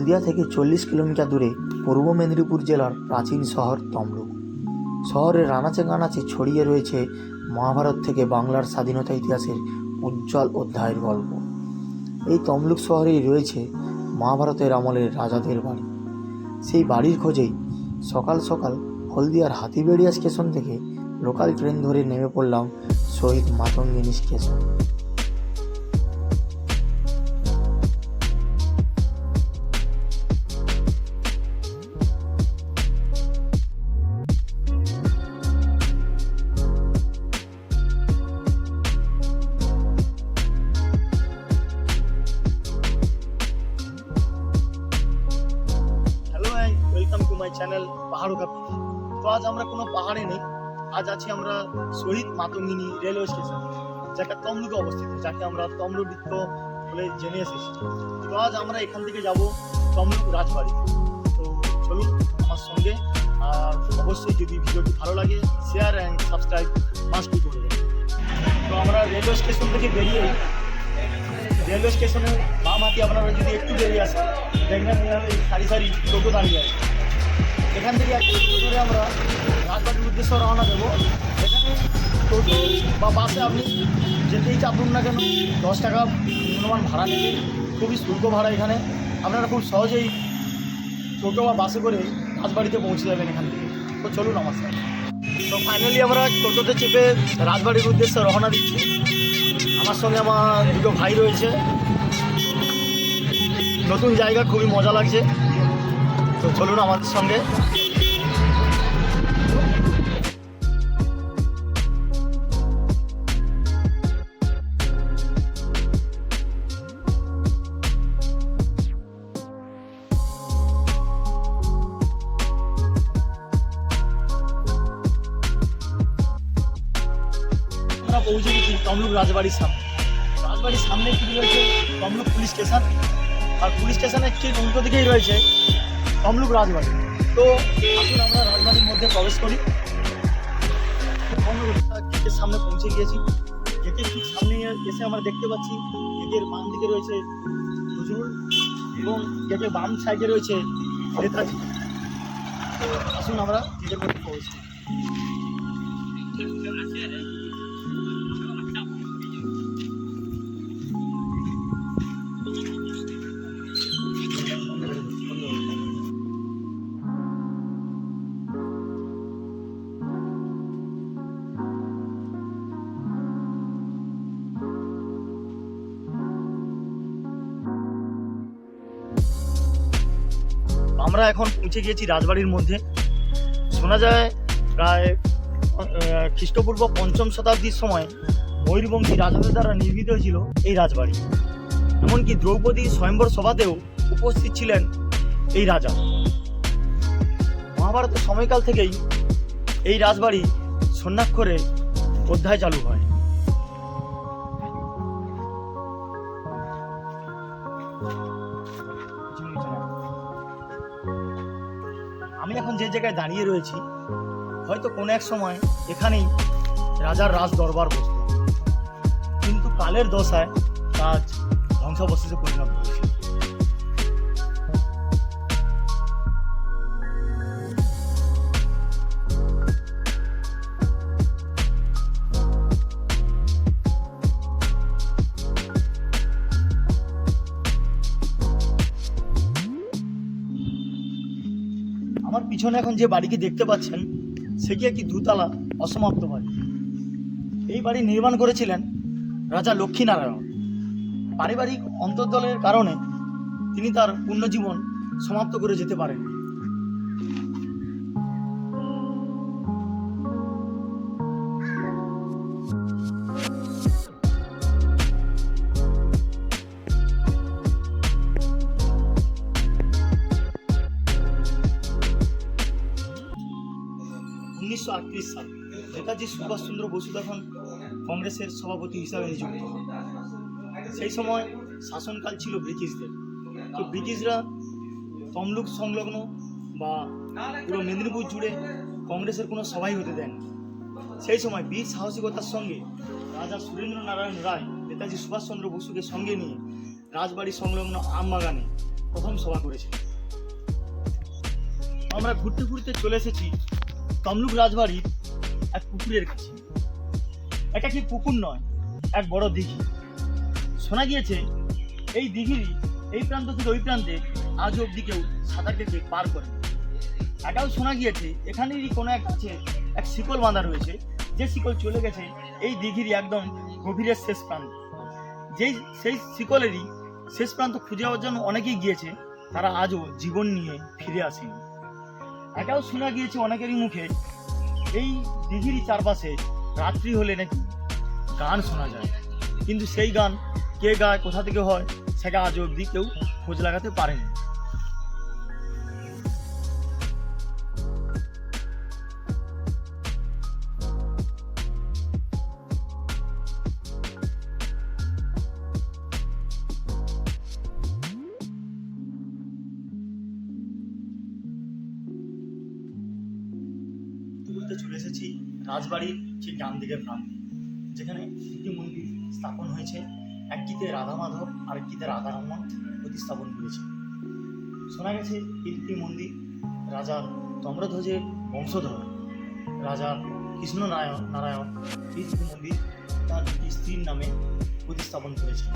হলদিয়া থেকে চল্লিশ কিলোমিটার দূরে পূর্ব মেদিনীপুর জেলার প্রাচীন শহর তমলুক। শহরের রানাচে কানাচে ছড়িয়ে রয়েছে মহাভারত থেকে বাংলার স্বাধীনতা ইতিহাসের উজ্জ্বল অধ্যায়ের গল্প। এই তমলুক শহরেই রয়েছে মহাভারতের আমলের রাজাদের বাড়ি। সেই বাড়ির খোঁজেই সকাল সকাল হলদিয়ার হাতিবেড়িয়া স্টেশন থেকে লোকাল ট্রেন ধরে নেমে পড়লাম Shahid Matangini station. My channel পাহাড় কাপি তো আজ আমরা কোনো পাহাড়ে নেই। আজ আছি আমরা শহীদ মাতঙ্গিনী রেলওয়ে স্টেশন, যেটা তমলুকে অবস্থিত, যাকে আমরা তমলুক বলে জেনে এসেছি। তো আজ আমরা এখান থেকে যাব তমলুক রাজবাড়ি। তো চলুন আমার সঙ্গে, আর অবশ্যই যদি ভিডিওটি ভালো লাগে শেয়ার অ্যান্ড সাবস্ক্রাইব মাস্টই করে তো আমরা রেলওয়ে স্টেশন থেকে বেরিয়ে, রেলওয়ে স্টেশনের বাম হাতে আপনারা যদি একটু বেরিয়ে আসেন, দেখবেন সারি সারি টোটো দাঁড়িয়ে আছে। এখান থেকে এক ধরে আমরা রাজবাড়ির উদ্দেশ্যে রওনা দেবো। এখানে টোটো বা বাসে আপনি যেতেই চাপুন না কেন, দশ টাকা নিম্নমান ভাড়া নেবে খুবই শুল্ক ভাড়া এখানে। আপনারা খুব সহজেই টোটো বা বাসে করে রাজবাড়িতে পৌঁছে যাবেন এখান থেকে। তো চলুন সাথে। তো ফাইনালি আমরা টোটোতে চেপে রাজবাড়ির উদ্দেশ্যে রওনা দিচ্ছি। আমার সঙ্গে আমার দুটো ভাই রয়েছে। নতুন জায়গা, খুবই মজা লাগছে। তো চলুন আমাদের সঙ্গে। আমরা পৌঁছে গেছি তমলুক রাজবাড়ির সামনে। রাজবাড়ির সামনে কি রয়েছে? Tamluk police station. আর পুলিশ স্টেশনের ঠিক উল্টো দিকেই রয়েছে তমলুক রাজবাড়ি। তো আসুন আমরা রাজবাড়ির মধ্যে প্রবেশ করি। গেটের সামনে পৌঁছে গিয়েছি। গেটের ঠিক সামনে এসে আমরা দেখতে পাচ্ছি গেটের বাম দিকে রয়েছে নজরুল এবং গেটের বাম সাইডে রয়েছে নেতাজি। তো আসুন আমরা গেটের মধ্যে প্রবেশ করি। আমরা এখন পৌঁছে গিয়েছি রাজবাড়ির মধ্যে। শোনা যায় প্রায় খ্রিস্টপূর্ব পঞ্চম শতাব্দীর সময় ময়ূরবংশী রাজাদের দ্বারা নির্মিত হয়েছিল এই রাজবাড়ি। এমনকি দ্রৌপদী স্বয়ম্বর সভাতেও উপস্থিত ছিলেন এই রাজা। মহাভারতের সময়কাল থেকেই এই রাজবাড়ি সন্ন্যাক্ষরে অধ্যায় চালু হয়। এখন যে জায়গায় দাঁড়িয়ে রয়েছি, হয়তো কোনো এক সময় এখানেই রাজার রাজ দরবার বসত কিন্তু কালের দশায় রাজ ধ্বংসাবশেষে পরিণত হয়েছে আমার পিছনে এখন যে বাড়িকে দেখতে পাচ্ছেন, সে কি একটি দুতলা অসমাপ্ত বাড়ি এই বাড়ি নির্মাণ করেছিলেন রাজা লক্ষ্মীনারায়ণ। পারিবারিক অন্তর্দলের কারণে তিনি তার পূর্ণ জীবন সমাপ্ত করে যেতে পারেন আটত্রিশ সাল নেতাজি সুভাষচন্দ্র বসু তখন কংগ্রেসের সভাপতি হিসাবে নিযুক্ত সেই সময় শাসনকাল ছিল ব্রিটিশদের। তো ব্রিটিশরা তমলুক সংলগ্ন বা পুরো মেদিনীপুর জুড়ে কংগ্রেসের কোনো সভাই হতে দেন সেই সময় বীর সাহসিকতার সঙ্গে রাজা সুরেন্দ্র নারায়ণ রায়, নেতাজি সুভাষচন্দ্র বসুকে সঙ্গে নিয়ে রাজবাড়ি সংলগ্ন আমবাগানে প্রথম সভা করেছিলেন। আমরা ঘুরতে ঘুরতে চলে এসেছি তমলুক রাজবাড়ির এক পুকুরের কাছে। এটা কি পুকুর নয়, এক বড় দিঘি। শোনা গিয়েছে, এই দিঘির এই প্রান্ত থেকে ওই প্রান্তে আজ অব্দি কেউ সাঁতার কেটে পার করে এটাও শোনা গিয়েছে, এখানেরই কোনো এক কাছে এক শিকল বাঁধা রয়েছে, যে শিকল চলে গেছে এই দিঘির একদম গভীরের শেষ প্রান্ত। যেই, সেই শিকলেরই শেষ প্রান্ত খুঁজে যাওয়ার জন্য অনেকেই গিয়েছে, তারা আজও জীবন নিয়ে ফিরে আসেনি। এটাও শোনা গিয়েছে অনেকেরই মুখে। এই দিঘির চারপাশে রাত্রি হলে নাকি গান শোনা যায়। কিন্তু সেই গান কে গায়, কোথা থেকে হয়, সেটা আজ অব্দি কেউ খোঁজ লাগাতে পারেনি। ঘুরতে চলে এসেছি রাজবাড়ির ঠিক ডান দিকের প্রান্তে, যেখানে দুটি মন্দির স্থাপন হয়েছে। একটিতে রাধা মাধব আরেকটিতে রাধা রমন প্রতিস্থাপন করেছে। শোনা গেছে দুটি মন্দির রাজার তম্রধ্বজের বংশধর রাজা কৃষ্ণ নারায়ণ। নারায়ণ এই মন্দির তার স্ত্রীর নামে প্রতিস্থাপন করেছে।